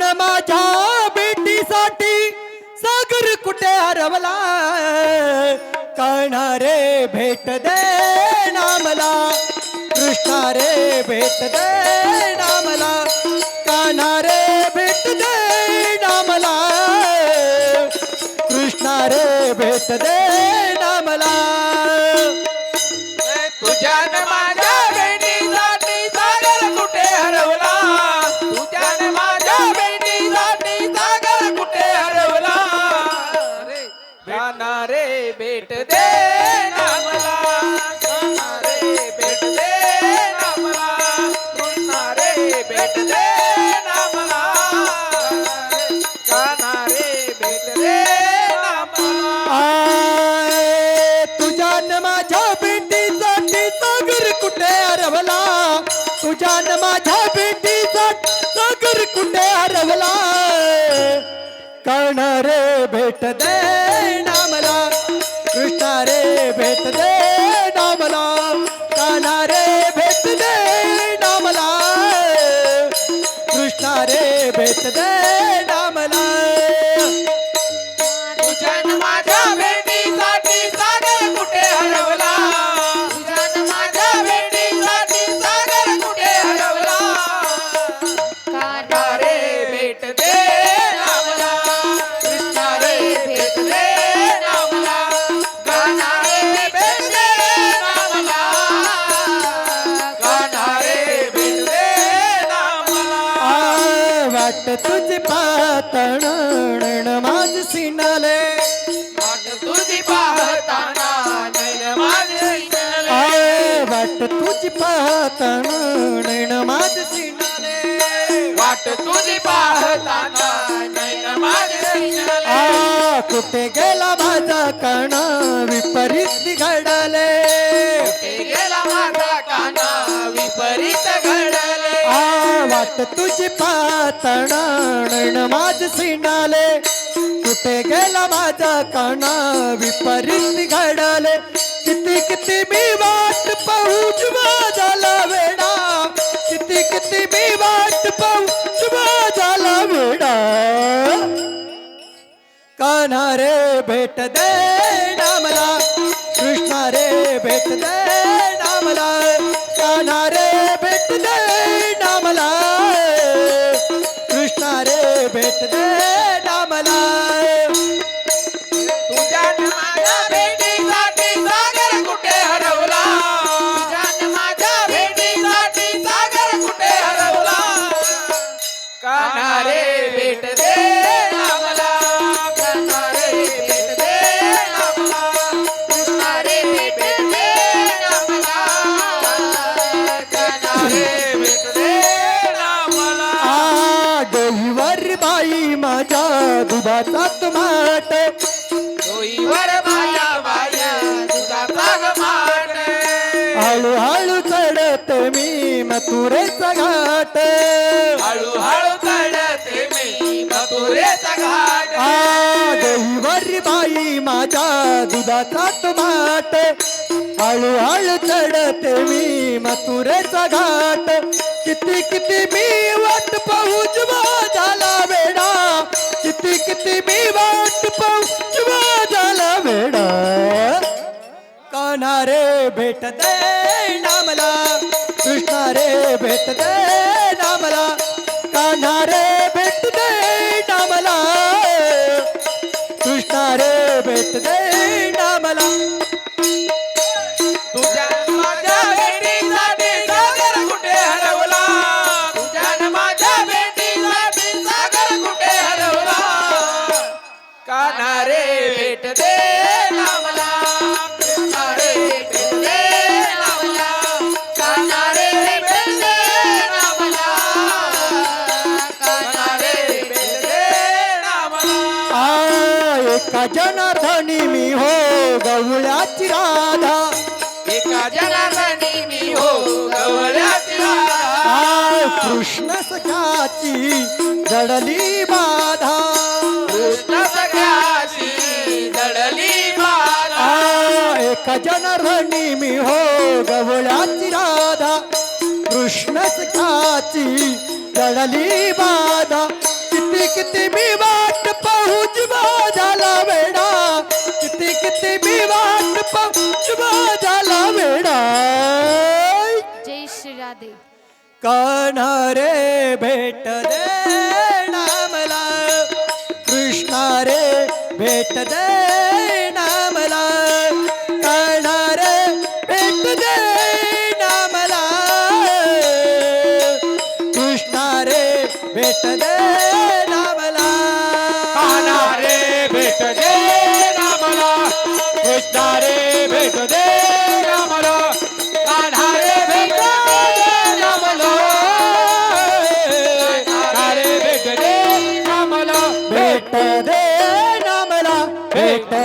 न माझ्या बेटीसाठी सागर कुठे हरवला? कळणारे रे भेट दे नामला कृष्णारे कृष्णा रे भेट दे नामला कानारे कान्हा रे भेट दे नामला कृष्णारे कृष्णा रे भेट दे नामला गाना रे भेट दे ना मला गाना रे भेट दे ना मला कृष्णा रे भेट दे ना मला गाना रे भेट दे ना मला आय, तुझ्या न माझ्या भेटीसाठी सागर कुठे हरवला तुझ्या न माझ्या भेटीसाठी सागर कुठे हरवला कर्ण रे भेट दे ना मला कृष्णा रे भेट दे वाट तुझी पातण माझ सिनाले. वाट तुझी पाहताना नैन माझे वाट तुझी सिनाले. वाट तुझी पाहताना कुठे गेला माझा कण विपरीत घडले गेला माझा काना विपरीत घडले आ वाट तुझी पातण माझ सिनाले कुठे गेला माझा काना? विपरीत घडले. किती किती मी वाट पाहू जुमा झाला वेडा. किती किती मी वाट पाहू जुमा झाला वेडा. कान्हा रे भेट दे नामला कृष्णा रे भेट दे नामला डोईवर माया माया गमाट हळूहळू चढत मी मथुरेचा घाट. हळूहळू चढते मी मथुरेचा घाट. आ डोईवर बाई माझ्या दुधाचा हळूहळू चढते मी मथुरेचा घाट. किती किती मी वाट पाहू झाला वेडा किती किती मी वाट पाहू झाला वेड कान्हा रे भेट दे नामला कृष्णा रे भेट दे नामला. कान्हा रे भेट दे नामला कृष्णा रे भेट दे कान्हा रे भेट दे भेट भेट भेट आ एका जनार्दनी मी हो गवळ्याची राधा. एका जनार्दनी मी हो गवळ्याची राधा. कृष्ण सखाची जडली बाधा. खजाना रणी मी हो गवळाची राधा. कृष्णच काची दळली बाधा. किती किती मी वाट पाहूच झाला वेडा. किती किती मी वाट पाहूच झाला वेडा. जय श्री राधे. कान्हारे भेट दे नामला. कृष्णारे भेट दे तारे भेट दे रामलो. काढारे भेट दे रामलो. भेट दे रामलो. भेट दे भेट